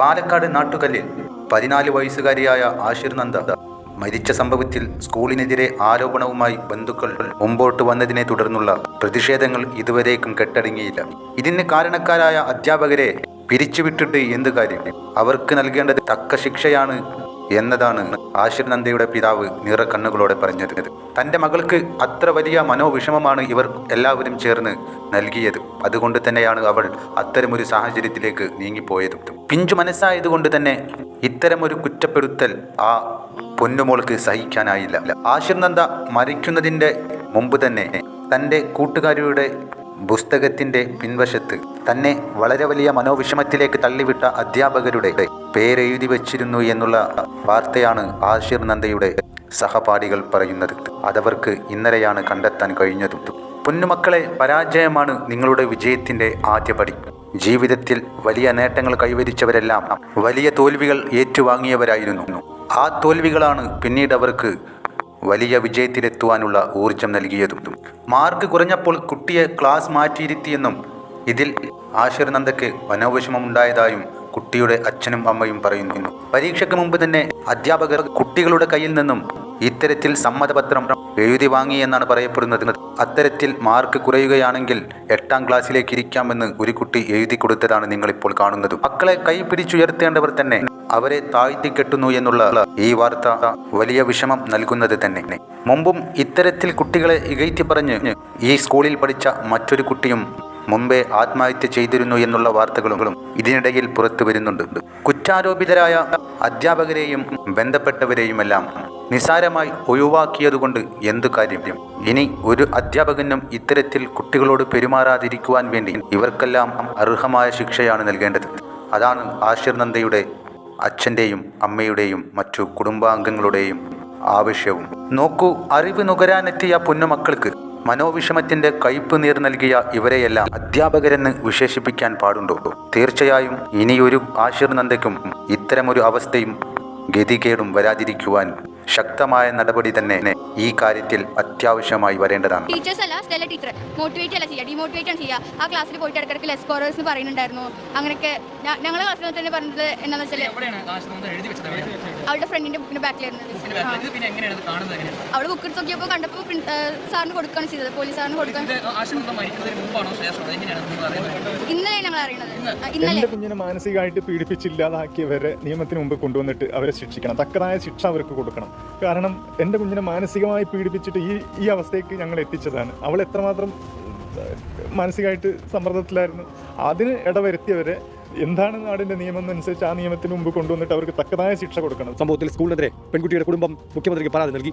പാലക്കാട് നാട്ടുകല്ലിൽ പതിനാല് വയസ്സുകാരിയായ ആഷിർ നന്ദ മരിച്ച സംഭവത്തിൽ സ്കൂളിനെതിരെ ആരോപണവുമായി ബന്ധുക്കൾ മുമ്പോട്ട് വന്നതിനെ തുടർന്നുള്ള പ്രതിഷേധങ്ങൾ ഇതുവരേക്കും കെട്ടടങ്ങിയില്ല. ഇതിന് കാരണക്കാരായ അധ്യാപകരെ പിരിച്ചുവിട്ടിട്ട് എന്ത് കാര്യം? അവർക്ക് നൽകേണ്ടത് തക്ക ശിക്ഷയാണ് എന്നതാണ് ആഷിർ നന്ദയുടെ പിതാവ് നിറക്കണ്ണുകളോടെ പറഞ്ഞത്. തന്റെ മകൾക്ക് അത്ര വലിയ മനോവിഷമമാണ് ഇവർ എല്ലാവരും ചേർന്ന് നൽകിയത്. അതുകൊണ്ട് തന്നെയാണ് അവൾ അത്തരമൊരു സാഹചര്യത്തിലേക്ക് നീങ്ങിപ്പോയത്. പിഞ്ചു മനസ്സായതുകൊണ്ട് തന്നെ ഇത്തരമൊരു കുറ്റപ്പെടുത്തൽ ആ പൊന്നുമോൾക്ക് സഹിക്കാനായില്ല. ആഷിർ നന്ദ മരിക്കുന്നതിന്റെ മുമ്പ് തന്നെ തന്റെ കൂട്ടുകാരിയുടെ പുസ്തകത്തിന്റെ പിൻവശത്ത് തന്നെ വളരെ വലിയ മനോവിഷമത്തിലേക്ക് തള്ളിവിട്ട അധ്യാപകരുടെ പേരെഴുതി വച്ചിരുന്നു എന്നുള്ള വാർത്തയാണ് ആഷിർ നന്ദയുടെ സഹപാഠികൾ പറയുന്നത്. അതവർക്ക് ഇന്നലെയാണ് കണ്ടെത്താൻ കഴിഞ്ഞത്. പൊന്നുമക്കളെ പരാജയമാണ് നിങ്ങളുടെ വിജയത്തിന്റെ ആദ്യപടി. ജീവിതത്തിൽ വലിയ നേട്ടങ്ങൾ കൈവരിച്ചവരെല്ലാം വലിയ തോൽവികൾ ഏറ്റുവാങ്ങിയവരായിരുന്നു. ആ തോൽവികളാണ് പിന്നീട് അവർക്ക് വലിയ വിജയത്തിലെത്തുവാനുള്ള ഊർജം നൽകിയതും. മാർക്ക് കുറഞ്ഞപ്പോൾ കുട്ടിയെ ക്ലാസ് മാറ്റിയിരുത്തിയെന്നും ഇതിൽ ആഷിർ മനോവിഷമമുണ്ടായതായും കുട്ടിയുടെ അച്ഛനും അമ്മയും പറയുന്നു. പരീക്ഷയ്ക്ക് മുമ്പ് തന്നെ അധ്യാപകർ കുട്ടികളുടെ കയ്യിൽ നിന്നും ഇത്തരത്തിൽ സമ്മതപത്രം എഴുതി വാങ്ങി എന്നാണ് പറയപ്പെടുന്നത്. അത്തരത്തിൽ മാർക്ക് കുറയുകയാണെങ്കിൽ എട്ടാം ക്ലാസ്സിലേക്ക് ഇരിക്കാമെന്ന് ഒരു കുട്ടി എഴുതി കൊടുത്തതാണ് നിങ്ങളിപ്പോൾ കാണുന്നത്. മക്കളെ കൈ പിടിച്ചുയർത്തേണ്ടവർ തന്നെ അവരെ താഴ്ത്തിക്കെട്ടുന്നു എന്നുള്ള ഈ വാർത്ത വലിയ വിഷമം നൽകുന്നത് തന്നെ. മുമ്പും ഇത്തരത്തിൽ കുട്ടികളെ ഇകഴ്ത്തി പറഞ്ഞ് ഈ സ്കൂളിൽ പഠിച്ച മറ്റൊരു കുട്ടിയും മുമ്പേ ആത്മഹത്യ ചെയ്തിരുന്നു എന്നുള്ള വാർത്തകളും ഇതിനിടയിൽ പുറത്തു വരുന്നുണ്ട്. കുറ്റാരോപിതരായ അധ്യാപകരെയും ബന്ധപ്പെട്ടവരെയുമെല്ലാം നിസാരമായി ഒഴിവാക്കിയതുകൊണ്ട് എന്തു കാര്യം? ഇനി ഒരു അധ്യാപകനും ഇത്തരത്തിൽ കുട്ടികളോട് പെരുമാറാതിരിക്കുവാൻ വേണ്ടി ഇവർക്കെല്ലാം അർഹമായ ശിക്ഷയാണ് നൽകേണ്ടത്. അതാണ് ആഷിർ നന്ദയുടെ അച്ഛന്റെയും അമ്മയുടെയും മറ്റു കുടുംബാംഗങ്ങളുടെയും ആവശ്യവും. നോക്കൂ അറിവ് നുകരാനെത്തിയ പൊന്നുമക്കൾക്ക് മനോവിഷമത്തിന്റെ കയ്പ് നീർ നൽകിയ ഇവരെയെല്ലാം അധ്യാപകരെന്ന് വിശേഷിപ്പിക്കാൻ പാടുണ്ടോ? തീർച്ചയായും ഇനിയൊരു ആശീർനന്ദയ്ക്കും ഇത്തരമൊരു അവസ്ഥയും ഗതികേടും വരാതിരിക്കുവാൻ ശക്തമായ നടപടി തന്നെ ഈ കാര്യത്തിൽ അത്യാവശ്യമായി വരേണ്ടതാണ്. ടീച്ചേഴ്സ് അല്ല സ്റ്റെല്ല ടീച്ചർ മോട്ടിവേറ്റ് അല്ല ചെയ്യുക ഡിമോട്ടിവേറ്റ് ആണ് ചെയ്യുക ആ ക്ലാസ്സിൽ പോയിട്ട് ഇടയ്ക്കിടയ്ക്ക് എന്ന് പറയുന്നുണ്ടായിരുന്നു. അങ്ങനെയൊക്കെ ഞങ്ങളുടെ ക്ലാസ്സിൽ തന്നെ പറഞ്ഞത് എന്താണെന്ന് വെച്ചാൽ അവളുടെ ഫ്രണ്ടിന്റെ ബുക്കിന്റെ ബാക്കിലായിരുന്നു. അവൾ ബുക്ക് എടുത്ത് നോക്കിയപ്പോൾ കണ്ടപ്പോൾ സാറിന് കൊടുക്കുകയാണ് ചെയ്തത്. പോലീസ് സാറിന് കൊടുക്കാൻ ഇന്നലെ ഞങ്ങൾ അറിയണത്. ഇന്നലെ. എന്റെ കുഞ്ഞിനെ മാനസികമായിട്ട് പീഡിപ്പിച്ചില്ലാതാക്കിയവരെ നിയമത്തിന് മുമ്പ് കൊണ്ടുവന്നിട്ട് അവരെ ശിക്ഷിക്കണം. തക്കതായ ശിക്ഷ അവർക്ക് കൊടുക്കണം. കാരണം എന്റെ കുഞ്ഞിനെ മാനസികമായി പീഡിപ്പിച്ചിട്ട് ഈ ഈ അവസ്ഥയ്ക്ക് ഞങ്ങൾ എത്തിച്ചതാണ്. അവൾ എത്രമാത്രം മാനസികമായിട്ട് സമ്മർദ്ദത്തിലായിരുന്നു. അതിന് ഇടവരുത്തിയവരെ എന്താണ് നാടിന്റെ നിയമം അനുസരിച്ച് ആ നിയമത്തിന് മുമ്പ് കൊണ്ടുവന്നിട്ട് അവർക്ക് തക്കതായ ശിക്ഷ കൊടുക്കണം. സംഭവത്തിൽ സ്കൂളിനെതിരെ പെൺകുട്ടിയുടെ കുടുംബം മുഖ്യമന്ത്രിക്ക് പരാതി നൽകി.